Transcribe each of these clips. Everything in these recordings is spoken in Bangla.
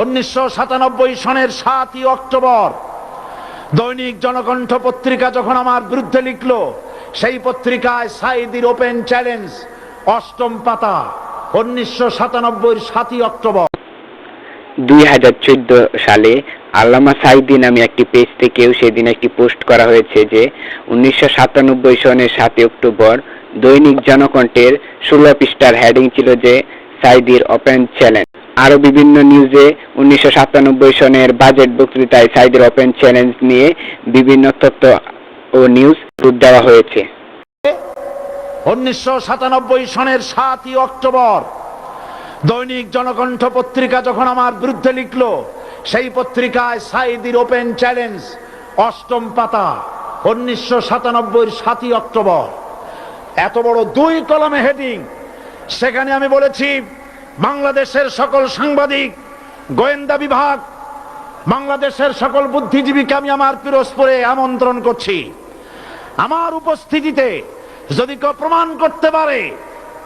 উনিশশো সাতানব্বই সনের সাতই অক্টোবর, দৈনিক জনকণ্ঠ পত্রিকা যখন আমার বিরুদ্ধে লিখলো, সেই পত্রিকায় সাইদির ওপেন চ্যালেঞ্জ অষ্টম পাতা, উনিশশো সাতানব্বই সাতই অক্টোবর। দুই হাজার চোদ্দ সালে আল্লামা সাইদি নামে একটি পেজ থেকেও সেদিন একটি পোস্ট করা হয়েছে যে, উনিশশো সাতানব্বই সনের সাতই অক্টোবর দৈনিক জনকণ্ঠের ষোলো পৃষ্ঠার হেডিং ছিল যে সাইদির ওপেন চ্যালেঞ্জ আরও বিভিন্ন নিউজে উনিশশো সাতানব্বই সনের বাজেট বক্তৃতায় সাইদির ওপেন চ্যালেঞ্জ নিয়ে বিভিন্ন তথ্য ও নিউজ দেওয়া হয়েছে। উনিশশো সাতানব্বই সনের সাতই অক্টোবর, দৈনিক জনকণ্ঠ পত্রিকা যখন আমার বিরুদ্ধে লিখলো, সেই পত্রিকায় সাইদির ওপেন চ্যালেঞ্জ অষ্টম পাতা, উনিশশো সাতানব্বই সাতই অক্টোবর। এত বড় দুই কলমে হেডিং সেখানে আমি বলেছি বাংলাদেশের সকল সাংবাদিক, গোয়েন্দা বিভাগ, বাংলাদেশের সকল বুদ্ধিজীবীকে আমি আমার পিরোজপুরে আমন্ত্রণ করছি। আমার উপস্থিতিতে যদি কেউ প্রমাণ করতে পারে,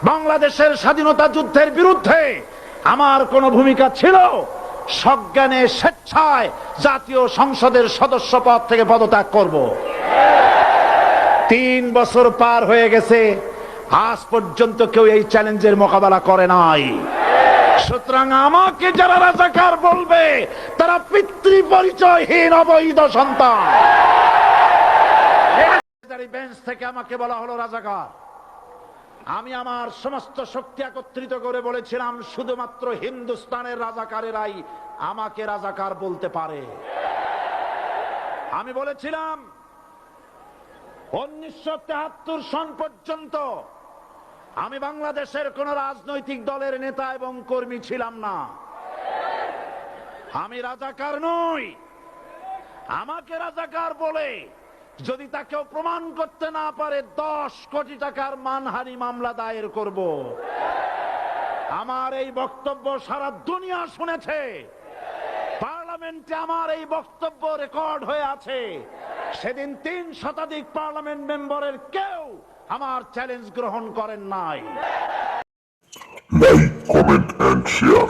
বাংলাদেশের স্বাধীনতা যুদ্ধের বিরুদ্ধে আমার কোনো ভূমিকা ছিল, সজ্ঞানে স্বেচ্ছায় জাতীয় সংসদের সদস্য পদ থেকে পদত্যাগ করব। তিন বছর পার হয়ে গেছে, আজ পর্যন্ত কেউ এই চ্যালেঞ্জের মোকাবেলা করে নাই। সুতরাং আমাকে যারা রাজাকার বলবে, তারা পিতৃ পরিচয়হীন অবৈধ সন্তান। থেকে আমাকে বলা হলো রাজাকার। আমি আমার সমস্ত শক্তি একত্রিত করে বলেছিলাম, শুধুমাত্র হিন্দুস্তানের রাজাকারেরাই আমাকে রাজাকার বলতে পারে। আমি বলেছিলাম, উনিশশো সন পর্যন্ত আমি বাংলাদেশের কোন রাজনৈতিক দলের নেতা এবং কর্মী ছিলাম না। আমি রাজাকার নই। আমাকে রাজাকার বলে যদি তাকেও প্রমাণ করতে না পারে, দশ কোটি টাকার মানহানি মামলা দায়ের করব। আমার এই বক্তব্য সারা দুনিয়া শুনেছে। পার্লামেন্টে আমার এই বক্তব্য রেকর্ড হয়ে আছে। সেদিন তিন শতাধিক পার্লামেন্ট মেম্বারের কেউ আমার চ্যালেঞ্জ গ্রহণ করেন নাই। Like comment and share